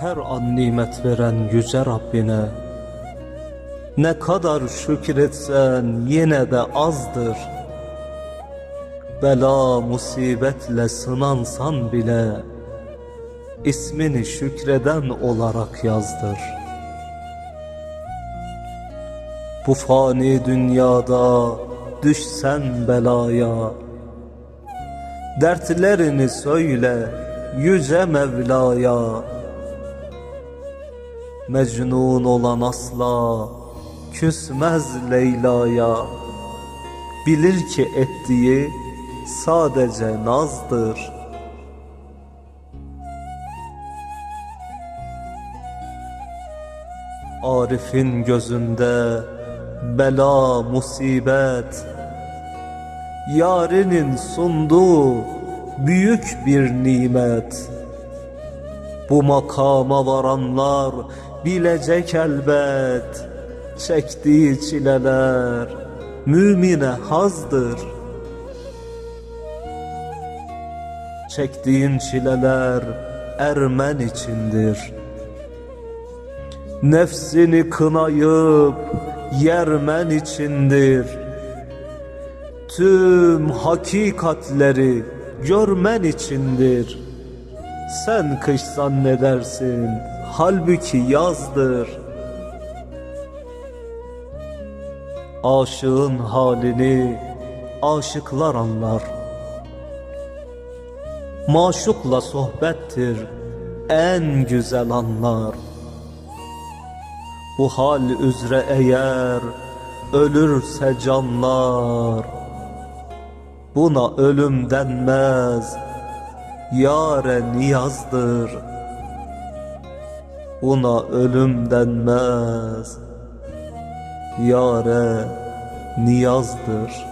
Her an nimet veren yüce Rabbine Ne kadar şükretsen yine de azdır Bela musibetle sınansan bile ismini şükreden olarak yazdır. Bu fani dünyada düşsen belaya Dertlerini söyle yüce Mevla'ya Mecnun olan asla küsmez Leyla'ya. Bilir ki ettiği sadece nazdır. Arif'in gözünde bela musibet. Yarinin sunduğu büyük bir nimet Bu makama varanlar bilecek elbet Çektiği çileler mümine hazdır. Çektiğin çileler ermen içindir. Nefsini kınayıp yermen içindir. Tüm hakikatleri görmen içindir Sen kış zannedersin halbuki yazdır. Aşığın halini aşıklar anlar. Maşukla sohbettir en güzel anlar. Bu hal üzere eğer ölürse canlar. Buna ölüm denmez Yare niyazdır Buna ölüm denmez. Yare niyazdır